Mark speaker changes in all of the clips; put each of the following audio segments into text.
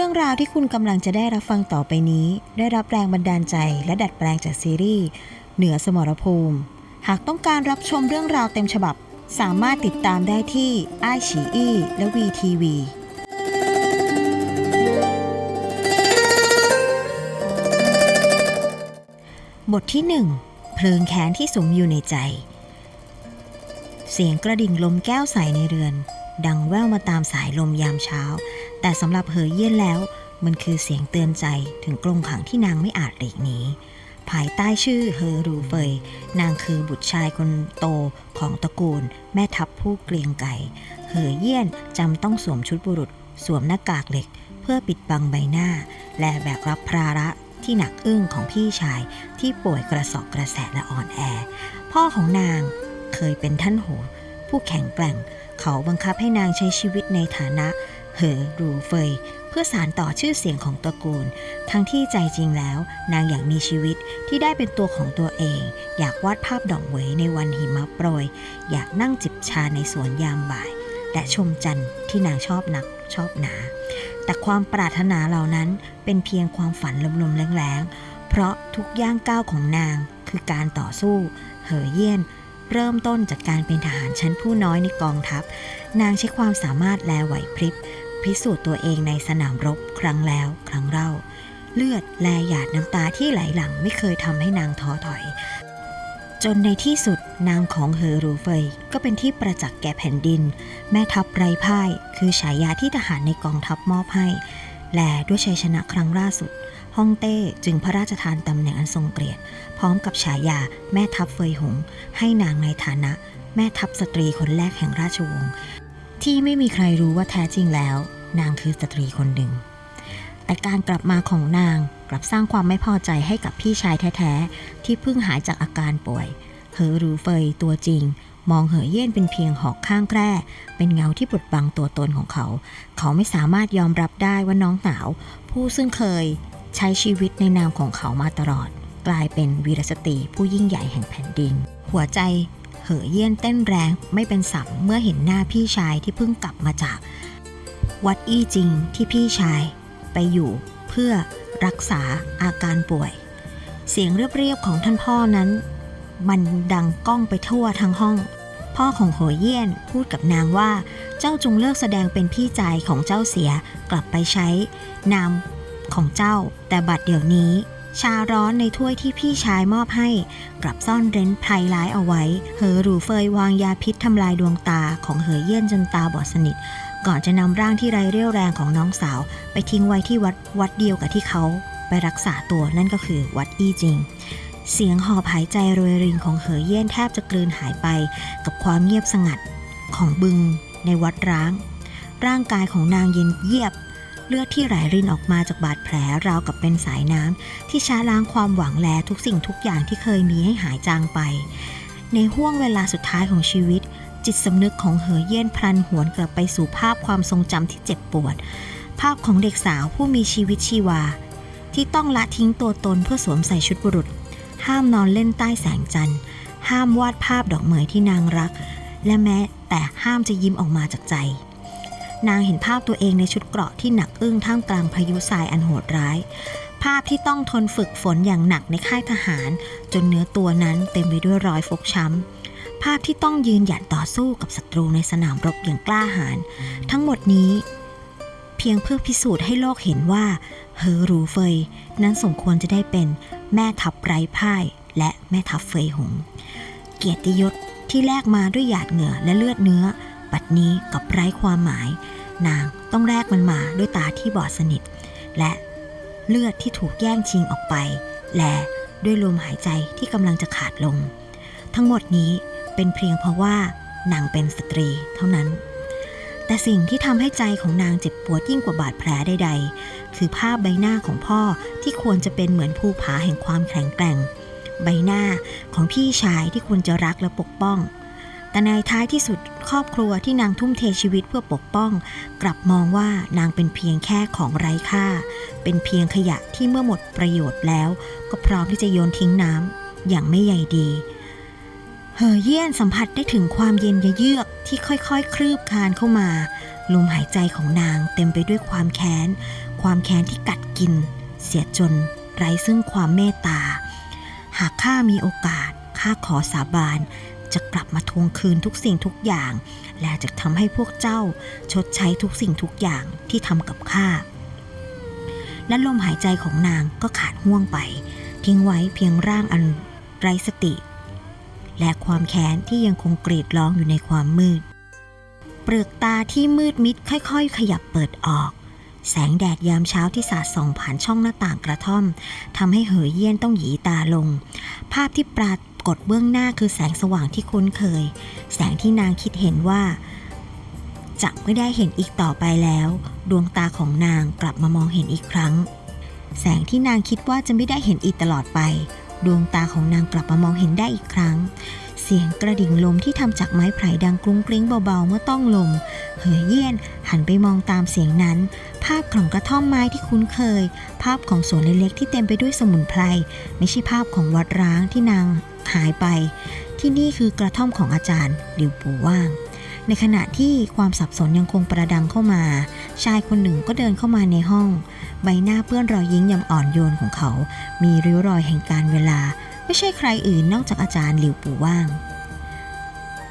Speaker 1: รื่องราวที่คุณกำลังจะได้รับฟังต่อไปนี้ ได้รับแรงบันดาลใจและดัดแปลงจากซีรีส์ เหนือสมรภูมิ หากต้องการรับชมเรื่องราวเต็มฉบับ สามารถติดตามได้ที่ไอฉีอีและวีทีวีบทที่1เพลิงแค้นที่สุมอยู่ในใจ เสียงกระดิ่งลมแก้วใสในเรือน ดังแว่วมาตามสายลมยามเช้า แต่สำหรับเหอเยี่ยนแล้ว มันคือเสียงเตือนใจถึงกรงขังที่นางไม่อาจหลีกหนีภายใต้ชื่อเฮอรูเฟย นางคือบุตรชายคนโตของตระกูล แม่ทัพผู้เกรียงไก่ เหอเยี่ยนจำต้องสวมชุดบุรุษ สวมหน้ากากเหล็ก เพื่อปิดบังใบหน้า และแบกรับภาระที่หนักอึ้งของพี่ชายที่ป่วยกระสอบกระแสและอ่อนแอ พ่อของนางเคยเป็นท่านโหผู้แข็งแกร่ง เขาบังคับให้นางใช้ชีวิตในฐานะ เหอรูเฟย เพื่อสารต่อชื่อเสียงของตระกูล ทั้งที่ใจจริงแล้ว นางอยากมีชีวิตที่ได้เป็นตัวของตัวเอง อยากวาดภาพดอกเหวยในวันหิมะโปรย อยากนั่งจิบชาในสวนยามบ่าย และชมจันทร์ที่นางชอบนักชอบหนา แต่ความปรารถนาเหล่านั้นเป็นเพียงความฝันลมๆแรงๆ เพราะทุกย่างก้าวของนางคือการต่อสู้ เหอเยี่ยนเริ่มต้นจากการเป็นทหารชั้นผู้น้อยในกองทัพ นางใช้ความสามารถและไหวพริบ พิสูจน์ตัวเองในสนามรบครั้งแล้วครั้งเล่า เลือดแลหยาดน้ำตาที่ไหลหลังไม่เคยทำให้นางท้อถอย จนในที่สุดนามของเฮอรูเฟยก็เป็นที่ประจักษ์แก่แผ่นดิน แม่ทัพไร้พ่าย คือฉายาที่ทหารในกองทัพมอบให้ และด้วยชัยชนะครั้งล่าสุดฮ่องเต้จึงพระราชทานตำแหน่งอันทรงเกียรติ พร้อมกับฉายาแม่ทัพเฟยหง ให้นางในฐานะ แม่ทัพสตรีคนแรกแห่งราชวงศ์ ที่ไม่มีใครรู้ว่าแท้จริงแล้ว นางคือสตรีคนหนึ่ง แต่การกลับมาของนางกลับสร้างความไม่พอใจให้กับพี่ชายแท้ๆ ที่เพิ่งหายจากอาการป่วย เหอรูเฟยตัวจริง มองเหอเย่นเป็นเพียงหอกข้างแคร่ เป็นเงาที่บดบังตัวตนของเขา เขาไม่สามารถยอมรับได้ว่าน้องสาว ผู้ซึ่งเคยใช้ชีวิตในนามของเขามาตลอด กลายเป็นวีรสตรีผู้ยิ่งใหญ่แห่งแผ่นดิน หัวใจ เหอเยี่ยนเต้นแรงไม่เป็นสัมเมื่อเห็นหน้าพี่ชายที่เพิ่งกลับมาจาก วัดอี้จริงที่พี่ชายไปอยู่เพื่อรักษาอาการป่วย เสียงเรียบๆของท่านพ่อนั้น มันดังก้องไปทั่วทั้งห้อง พ่อของโหเยี่ยนพูดกับนางว่า เจ้าจงเลิกแสดงเป็นพี่ชายของเจ้าเสียกลับไปใช้ นามของเจ้าแต่บัดเดี๋ยวนี้ ชาร้อนในถ้วยที่พี่ชายมอบให้ กลับซ่อนเร้นภัยร้ายเอาไว้ เหอหรูเฟยวางยาพิษทำลายดวงตาของเหอเยี่ยนจนตาบอดสนิท ก่อนจะนำร่างที่ไร้เรี่ยวแรงของน้องสาว ไปทิ้งไว้ที่วัดวัดเดียวกับที่เขาไปรักษาตัวนั่นก็คือวัดอี้จริง เสียงหอบหายใจโรยรินของเหอเยี่ยนแทบจะกลืนหายไปกับความเงียบสงัดของบึงในวัดร้าง ร่างกายของนางเย็นเยียบ เลือดที่ไหลรินออกมาจากบาดแผลราวกับเป็นสายน้ำที่ช้าล้างความหวังแลทุกสิ่งทุกอย่างที่เคยมีให้หายจางไป ในห่วงเวลาสุดท้ายของชีวิต จิตสำนึกของเหอเย่นพลันหวนกลับไปสู่ภาพความทรงจำที่เจ็บปวด ภาพของเด็กสาวผู้มีชีวิตชีวา ที่ต้องละทิ้งตัวตนเพื่อสวมใส่ชุดบุรุษ ห้ามนอนเล่นใต้แสงจันทร์ห้ามวาดภาพดอกเหมยที่นางรัก และแม้แต่ห้ามจะยิ้มออกมาจากใจ นางเห็นภาพตัวเองในชุดเกราะที่หนักอึ้งท่ามกลางพายุทรายอันโหดร้าย ภาพที่ต้องทนฝึกฝนอย่างหนักในค่ายทหาร จนเนื้อตัวนั้นเต็มไปด้วยรอยฟกช้ำ ภาพที่ต้องยืนหยัดต่อสู้กับศัตรูในสนามรบอย่างกล้าหาญ ทั้งหมดนี้ เพียงเพื่อพิสูจน์ให้โลกเห็นว่า เฮอรูเฟย นั้นสมควรจะได้เป็นแม่ทัพไร้พ่ายและแม่ทัพเฟยหง เกียรติยศที่แลกมาด้วยหยาดเหงื่อและเลือดเนื้อ บัดนี้กับไร้ความหมาย นางต้องแลกมันมาด้วยตาที่บอดสนิท และเลือดที่ถูกแย่งชิงออกไป และด้วยลมหายใจที่กำลังจะขาดลง ทั้งหมดนี้เป็นเพียงเพราะว่านางเป็นสตรีเท่านั้น แต่สิ่งที่ทำให้ใจของนางเจ็บปวดยิ่งกว่าบาดแผลใด ๆ คือภาพใบหน้าของพ่อที่ควรจะเป็นเหมือนภูผาแห่งความแข็งแกร่ง ใบหน้าของพี่ชายที่ควรจะรักและปกป้อง แต่ในท้ายที่สุดครอบครัวที่นางทุ่มเทชีวิตเพื่อปกป้อง กลับมองว่านางเป็นเพียงแค่ของไร้ค่า เป็นเพียงขยะที่เมื่อหมดประโยชน์แล้ว ก็พร้อมที่จะโยนทิ้งน้ำอย่างไม่ใยดีเหอเยี่ยนสัมผัสได้ถึงความเย็นเยือกที่ค่อยๆคลืบคานเข้ามา ลมหายใจของนางเต็มไปด้วยความแค้น ความแค้นที่กัดกิน เสียจน ไร้ซึ่งความเมตตา หากข้ามีโอกาสข้าขอสาบาน จะกลับมาทวงคืนทุกสิ่งทุกอย่าง และจะทำให้พวกเจ้าชดใช้ทุกสิ่งทุกอย่างที่ทำกับข้า และลมหายใจของนางก็ขาดห่วงไป ทิ้งไว้เพียงร่างอันไร้สติ และความแค้นที่ยังคงกรีดร้องอยู่ในความมืด เปลือกตาที่มืดมิดค่อยๆ ขยับเปิดออกแสงแดดยามเช้าที่สาดส่องผ่านช่องหน้าต่างกระท่อมทำให้เหอเยี่ยนต้องหยีตาลง ภาพที่ปรา กฏเบื้องหน้าคือแสงสว่างที่คุ้นเคย แสงที่นางคิดเห็นว่า จะไม่ได้เห็นอีกต่อไปแล้ว ดวงตาของนางกลับมามองเห็นอีกครั้ง แสงที่นางคิดว่าจะไม่ได้เห็นอีกตลอดไป ดวงตาของนางกลับมามองเห็นได้อีกครั้ง เสียงกระดิ่งลมที่ทำจากไม้ไผ่ดังกรุ้งกริ้งเบาๆเมื่อต้องลม เหยเยี่ยน หันไปมองตามเสียงนั้น ภาพของกระท่อมไม้ที่คุ้นเคย ภาพของสวนเล็กๆที่เต็มไปด้วยสมุนไพร ไม่ใช่ภาพของวัดร้างที่นาง หายไป ที่นี่คือกระท่อมของอาจารย์หลิวปูว่าง ในขณะที่ความสับสนยังคงประดังเข้ามา ชายคนหนึ่งก็เดินเข้ามาในห้อง ใบหน้าเปื้อนรอยยิ้มยำอ่อนโยนของเขา มีริ้วรอยแห่งการเวลา ไม่ใช่ใครอื่นนอกจากอาจารย์หลิวปูว่าง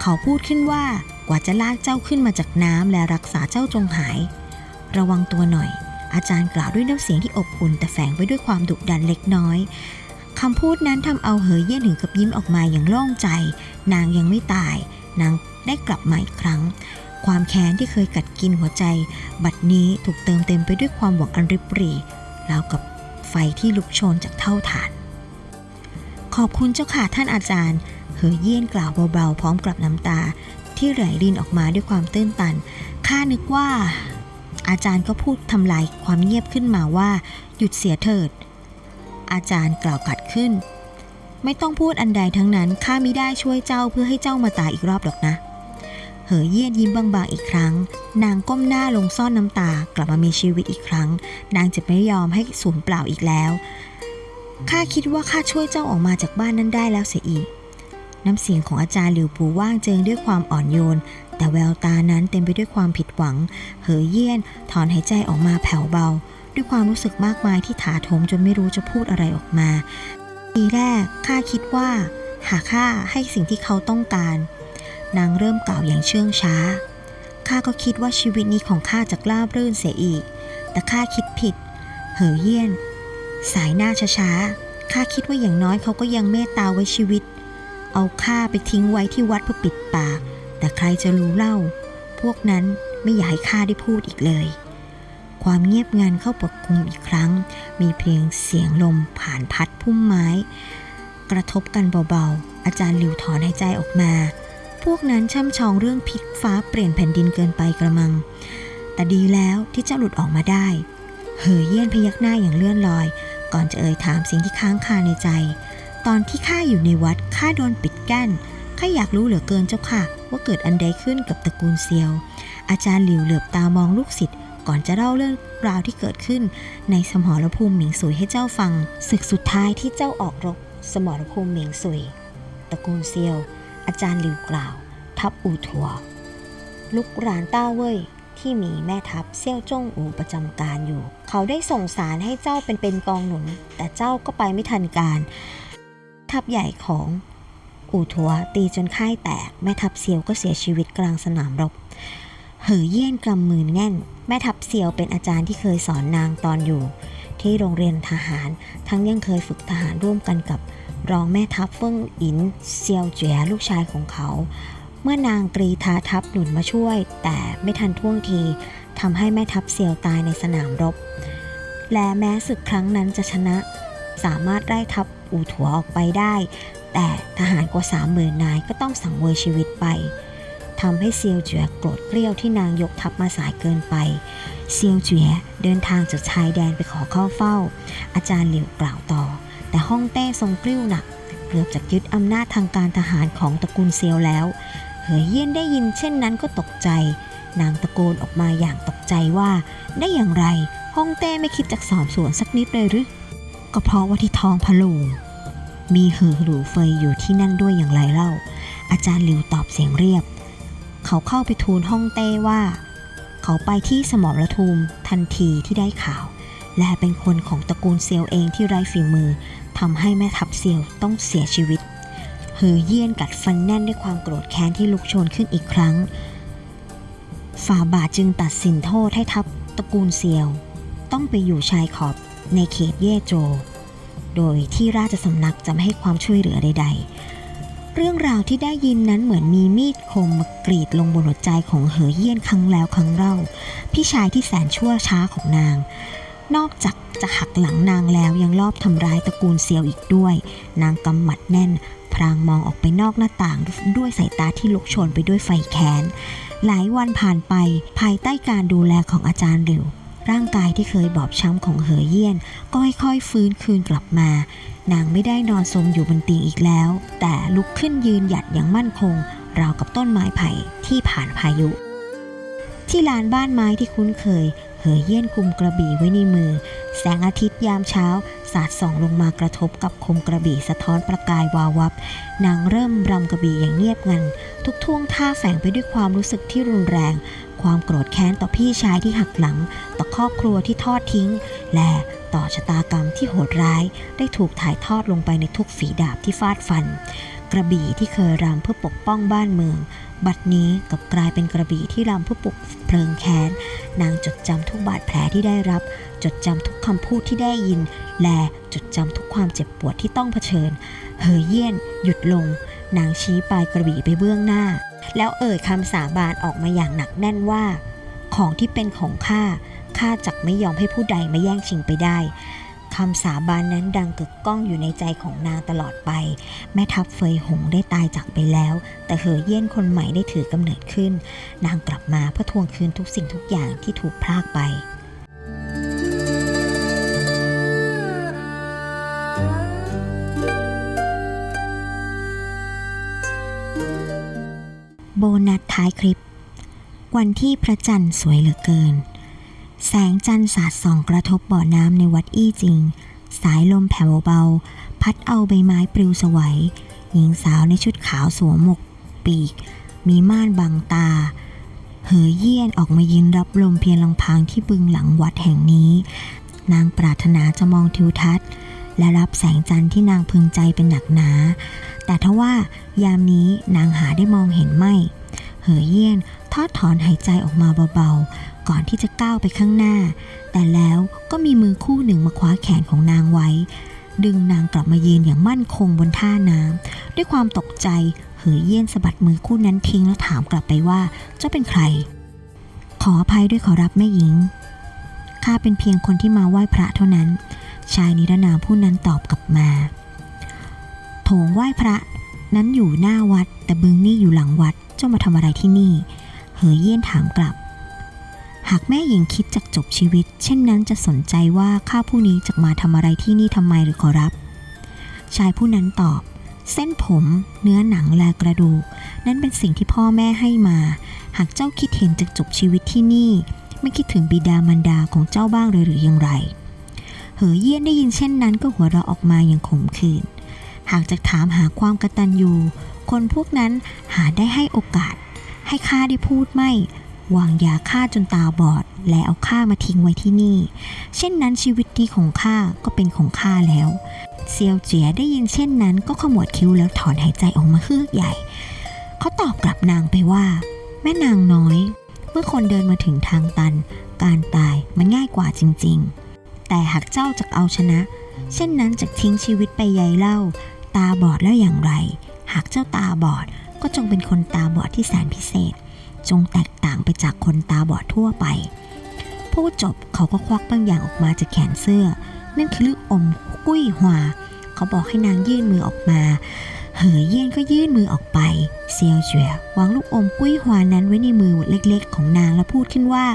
Speaker 1: เขาพูดขึ้นว่ากว่าจะลากเจ้าขึ้นมาจากน้ำและรักษาเจ้าจงหาย ระวังตัวหน่อยอาจารย์กล่าวด้วยน้ำเสียงที่อบอุ่นแต่แฝงไปด้วยความดุดันเล็กน้อย คำพูดนั้นทำเอาเหยเยี่ยนถึงกับยิ้มออกมาอย่างโล่งใจ นางยังไม่ตาย นางได้กลับมาอีกครั้ง ความแค้นที่เคยกัดกินหัวใจ บัดนี้ถูกเติมเต็มไปด้วยความหวังอันริบหรี่ราวกับไฟที่ลุกโชนจากเท่าฐาน ขอบคุณเจ้าค่ะท่านอาจารย์ เหยเยี่ยนกล่าวเบาๆพร้อมกลับน้ำตา ที่ไหลรินออกมาด้วยความตื้นตันข้านึกว่า อาจารย์ก็พูดทำลายความเงียบขึ้นมาว่า หยุดเสียเถิด อาจารย์กล่าวกัดขึ้น ไม่ต้องพูดอันใดทั้งนั้นข้ามิได้ช่วยเจ้าเพื่อให้เจ้ามาตายอีกรอบหรอกนะ เหอเยี่ยนยิ้มบางๆอีกครั้ง นางก้มหน้าลงซ่อนน้ำตากลับมามีชีวิตอีกครั้ง นางจะไม่ยอมให้สูญเปล่าอีกแล้วข้าคิดว่าข้าช่วยเจ้าออกมาจากบ้านนั้นได้แล้วเสียอีก น้ำเสียงของอาจารย์หลิวปูว่างเจิงด้วยความอ่อนโยน แต่แววตานั้นเต็มไปด้วยความผิดหวัง เหอเยี่ยนถอนหายใจออกมาแผ่วเบา ด้วยความรู้สึกมากมายที่ถาโถมจนไม่รู้จะพูดอะไรออกมา ทีแรกข้าคิดว่า หากข้าให้สิ่งที่เขาต้องการ นางเริ่มกล่าวอย่างเชื่องช้าข้าก็คิดว่าชีวิตนี้ของข้าจะกล้าบรื่นเสียอีก แต่ข้าคิดผิด เหอเยี่ยน สายหน้าช้าๆข้าคิดว่าอย่างน้อยเขาก็ยังเมตตาไว้ชีวิต เอาข้าไปทิ้งไว้ที่วัดเพื่อปิดปาก แต่ใครจะรู้เล่า พวกนั้นไม่อยากให้ข้าได้พูดอีกเลย ความเงียบงันเข้าปกคลุมอีกครั้ง มีเพียงเสียงลมผ่านพัดพุ่มไม้ กระทบกันเบาๆ อาจารย์หลิวถอนหายใจออกมา พวกนั้นช่ำชองเรื่องพลิกฟ้าเปลี่ยนแผ่นดินเกินไปกระมัง แต่ดีแล้วที่เจ้าหลุดออกมาได้ เหยเยี่ยนพยักหน้าอย่างเลื่อนลอย ก่อนจะเอ่ยถามสิ่งที่ค้างคาในใจ ตอนที่ข้าอยู่ในวัดข้าโดนปิดกั้นข้าอยากรู้เหลือเกินเจ้าค่ะ ว่าเกิดอันใดขึ้นกับตระกูลเซียว อาจารย์หลิวเหลือบตามองลูกศิษย์ ก่อนจะเล่าเรื่องราวที่เกิดขึ้น ในสมรภูมิหมิงสุยให้เจ้าฟัง ศึกสุดท้ายที่เจ้าออกรบ สมรภูมิหมิงสุยตระกูลเซียว อาจารย์หลิวกล่าว ทัพอูทัวลูกหลานต้าเว่ยที่มีแม่ทัพเซี่ยวจ้งอูประจำการอยู่ เขาได้ส่งสารให้เจ้าเป็นเป็นกองหนุน แต่เจ้าก็ไปไม่ทันการ ทัพใหญ่ของอูทัวตีจนค่ายแตก แม่ทัพเซียวก็เสียชีวิตกลางสนามรบ เหอเยี่ยนกำมือแน่น แม่ทัพเซียวเป็นอาจารย์ที่เคยสอนนางตอนอยู่ ที่โรงเรียนทหาร ทั้งยังเคยฝึกทหารร่วมกันกับรองแม่ทัพเฟิ่งอินเซียวเจ๋ลูกชายของเขา เมื่อนางกรีธาทัพหนุนมาช่วย แต่ไม่ทันท่วงทีทำให้แม่ทัพเซียวตายในสนามรบ และแม้ศึกครั้งนั้นจะชนะ สามารถไล่ทัพอู่ถัวออกไปได้ แต่ทหารกว่าสามหมื่นนายก็ต้องสังเวยชีวิตไป ทำให้เซียวเจ๋ยโกรธเกรี้ยวที่นางยกทัพมาสายเกินไป เซียวเจ๋ยเดินทางจากชายแดนไปขอเข้าเฝ้า อาจารย์หลียวกล่าวต่อ แต่ฮ่องเต้ทรงกริ้วหนัก เกือบจะยึดอำนาจทางการทหารของตระกูลเซียวแล้วเหยเยี่ยนได้ยินเช่นนั้นก็ตกใจ นางตะโกนออกมาอย่างตกใจว่า ได้อย่างไรฮ่องเต้ไม่คิดจะสอบสวนสักนิดเลยหรือ ก็เพราะว่าที่ท้องพะโลูมีเหอหลูเฟยอยู่ที่นั่นด้วยอย่างไรเล่า อาจารย์หลิวตอบเสียงเรียบ เขาเข้าไปทูลฮ่องเต้ว่า เขาไปที่สมรภูมิทันทีที่ได้ข่าว และเป็นคนของตระกูลเซียวเองที่ไร้ฝีมือทำให้แม่ทัพเซียวต้องเสียชีวิตเหอเยี่ยนกัดฟันแน่นด้วยความโกรธแค้นที่ลุกโชนขึ้นอีกครั้ง ฝ่าบาทจึงตัดสินโทษให้ทัพตระกูลเซียว ต้องไปอยู่ชายขอบในเขตเย่โจ โดยที่ราชสำนักจะไม่ให้ความช่วยเหลือใดๆ เรื่องราวที่ได้ยินนั้นเหมือนมีมีดคมมากรีดลงบนหัวใจของเหอเยี่ยนครั้งแล้วครั้งเล่า พี่ชายที่แสนชั่วช้าของนาง นอกจากจะหักหลังนางแล้วยังลอบทำร้ายตระกูลเซียวอีกด้วย นางกำหมัดแน่น พรางมองออกไปนอกหน้าต่างด้วยสายตาที่ลุกโชนไปด้วยไฟแค้นหลายวันผ่านไปภายใต้การดูแลของอาจารย์หลิว ร่างกายที่เคยบอบช้ำของเหอเยี่ยน ก็ค่อยๆฟื้นคืนกลับมา นางไม่ได้นอนสมอยู่บนเตียงอีกแล้ว แต่ลุกขึ้นยืนหยัดอย่างมั่นคง ราวกับต้นไม้ไผ่ที่ผ่านพายุ ที่ลานบ้านไม้ที่คุ้นเคย เหอเยี่ยนกุมกระบี่ไว้ในมือ แสงอาทิตย์ยามเช้า สาดส่องลงมากระทบกับคมกระบี่สะท้อนประกายวาววับ นางเริ่มรำกระบี่อย่างเงียบงัน ทุกท่วงท่าแฝงไปด้วยความรู้สึกที่รุนแรง ความโกรธแค้นต่อพี่ชายที่หักหลัง ต่อครอบครัวที่ทอดทิ้ง และต่อชะตากรรมที่โหดร้าย ได้ถูกถ่ายทอดลงไปในทุกฝีดาบที่ฟาดฟัน กระบี่ที่เคยรำเพื่อปกป้องบ้านเมือง บัดนี้กับกลายเป็นกระบี่ที่รำเพื่อปลุกเพลิงแค้น นางจดจำทุกบาดแผลที่ได้รับ จดจำทุกคำพูดที่ได้ยิน และจดจำทุกความเจ็บปวดที่ต้องเผชิญเหอเยี่ยน หยุดลง นางชี้ปลายกระบี่ไปเบื้องหน้า แล้วเอ่ยคำสาบานออกมาอย่างหนักแน่นว่า ของที่เป็นของข้าข้าจักไม่ยอมให้ผู้ใดมาแย่งชิงไปได้ คำสาบานนั้นดังกึกก้องอยู่ในใจของนางตลอดไป แม่ทัพเฟยหงได้ตายจากไปแล้ว แต่เหอเยี่ยนคนใหม่ได้ถือกำเนิดขึ้น นางกลับมาเพื่อทวงคืนทุกสิ่งทุกอย่างที่ถูกพรากไปโบนัสท้ายคลิป วันที่พระจันทร์สวยเหลือเกิน แสงจันทร์สาดส่องกระทบบ่อน้ำในวัดอี้จริง สายลมแผ่วเบา พัดเอาใบไม้ปลิวสวัย หญิงสาวในชุดขาวสวมหมวกปีก มีม่านบังตา เหอเยี่ยนออกมายืนรับลมเพียงลำพังที่บึงหลังวัดแห่งนี้ นางปรารถนาจะมองทิวทัศน์ และรับแสงจันทร์ที่นางพึงใจเป็นหนักหนา แต่ทว่ายามนี้นางหาได้มองเห็นไม่ เหอเยี่ยนทอดถอนหายใจออกมาเบา ก่อนที่จะก้าวไปข้างหน้า แต่แล้วก็มีมือคู่หนึ่งมาคว้าแขนของนางไว้ ดึงนางกลับมายืนอย่างมั่นคงบนท่าน้ำด้วยความตกใจเหอเยี่ยนสะบัดมือคู่นั้นทิ้งแล้วถามกลับไปว่า เจ้าเป็นใคร ขออภัยด้วยขอรับแม่หญิง ข้าเป็นเพียงคนที่มาไหว้พระเท่านั้น ชายนิรนามผู้นั้นตอบกลับมาโถงไหว้พระนั้นอยู่หน้าวัด แต่บึงนี่อยู่หลังวัด เจ้ามาทำอะไรที่นี่ เหอเยี่ยนถามกลับ หากแม่หญิงคิดจะจบชีวิต เช่นนั้นจะสนใจว่าข้าผู้นี้จะมาทำอะไรที่นี่ทำไมหรือขอรับ ชายผู้นั้นตอบ เส้นผม เนื้อหนังและกระดูก นั้นเป็นสิ่งที่พ่อแม่ให้มา หากเจ้าคิดเห็นจะจบชีวิตที่นี่ ไม่คิดถึงบิดามารดาของเจ้าบ้างเลยหรืออย่างไร เหอเยี่ยนได้ยินเช่นนั้นก็หัวเราะออกมาอย่างขมขื่นหากจะถามหาความกระตัญญูคนพวกนั้นหาได้ให้โอกาส ให้ข้าได้พูดไม่ วางยาฆ่าจนตาบอด และเอาข้ามาทิ้งไว้ที่นี่ เช่นนั้นชีวิตนี้ของข้าก็เป็นของข้าแล้ว เซียวเจียได้ยินเช่นนั้นก็ขมวดคิ้วแล้วถอนหายใจออกมาเฮือกใหญ่ เขาตอบกลับนางไปว่า แม่นางน้อย เมื่อคนเดินมาถึงทางตัน การตายมันง่ายกว่าจริง ๆ แต่หากเจ้าจะเอาชนะ เช่นนั้นจะทิ้งชีวิตไปยายเล่า ตาบอดแล้วอย่างไร หากเจ้าตาบอดก็จงเป็นคนตาบอดที่แสนพิเศษ จงแตกต่างไปจากคนตาบอดทั่วไป พูดจบเขาก็ควักบางอย่างออกมาจากแขนเสื้อ นั่นคือลูกอมกุ้ยหวาเขาบอกให้นางยื่นมือออกมา เหอเยี่ยนก็ยื่นมือออกไป เซียวเจ๋อวางลูกอมกุ้ยหวานั้นไว้ในมือเล็กๆ ของนางแล้วพูดขึ้นว่า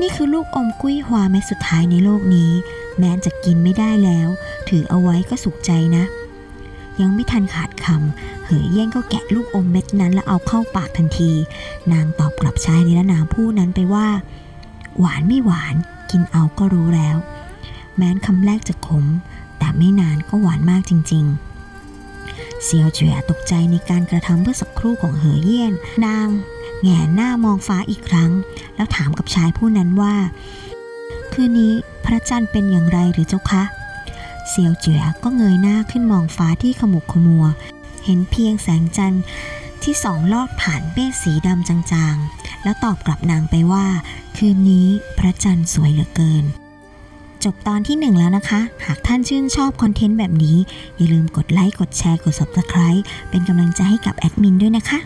Speaker 1: นี่คือลูกอมกุ้ยหวาเม็ดสุดท้ายในโลกนี้ แม้จะกินไม่ได้แล้ว ถือเอาไว้ก็สุขใจนะยังไม่ทันขาดคำ เหอเยี่ยนก็แกะลูกอมเม็ดนั้นแล้วเอาเข้าปากทันที นางตอบกลับชายนิรนามผู้นั้นไปว่า หวานไม่หวานกินเอาก็รู้แล้ว แม้นคำแรกจะขม แต่ไม่นานก็หวานมากจริง ๆเซียวเจ๋อตกใจในการกระทำเมื่อสักครู่ของเหอเยี่ยน นางแหงนหน้ามองฟ้าอีกครั้ง แล้วถามกับชายผู้นั้นว่าคืคืนนี้พระจันทร์เป็นอย่างไรหรือเจ้าคะ เซียวเจียก็เงยหน้าขึ้นมองฟ้าที่ขมุกขมัว เห็นเพียงแสงจันทร์ที่สองลอดผ่านเมฆสีดำจางๆ แล้วตอบกลับนางไปว่า คืนนี้พระจันทร์สวยเหลือเกิน จบตอนที่หนึ่งแล้วนะคะ หากท่านชื่นชอบคอนเทนต์แบบนี้ อย่าลืมกดไลค์ กดแชร์ กด Subscribe เป็นกำลังใจให้กับแอดมินด้วยนะคะ